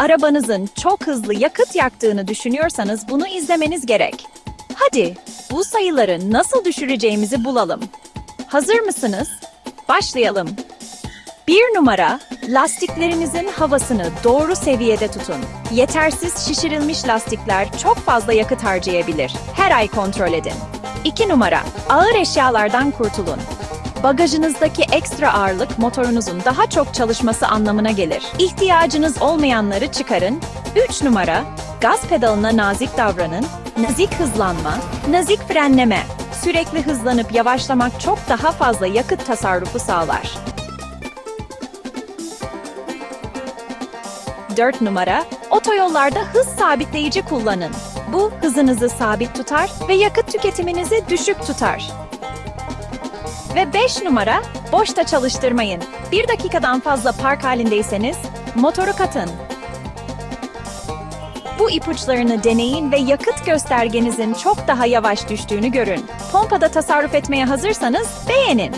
Arabanızın çok hızlı yakıt yaktığını düşünüyorsanız bunu izlemeniz gerek. Hadi bu sayıları nasıl düşüreceğimizi bulalım. Hazır mısınız? Başlayalım. Bir numara, lastiklerinizin havasını doğru seviyede tutun. Yetersiz şişirilmiş lastikler çok fazla yakıt harcayabilir. Her ay kontrol edin. İki numara, ağır eşyalardan kurtulun. Bagajınızdaki ekstra ağırlık motorunuzun daha çok çalışması anlamına gelir. İhtiyacınız olmayanları çıkarın. 3 numara, gaz pedalına nazik davranın. Nazik hızlanma, nazik frenleme. Sürekli hızlanıp yavaşlamak çok daha fazla yakıt tasarrufu sağlar. 4 numara, otoyollarda hız sabitleyici kullanın. Bu hızınızı sabit tutar ve yakıt tüketiminizi düşük tutar. Ve 5 numara, boşta çalıştırmayın. 1 dakikadan fazla park halindeyseniz motoru katın. Bu ipuçlarını deneyin ve yakıt göstergenizin çok daha yavaş düştüğünü görün. Pompada tasarruf etmeye hazırsanız beğenin.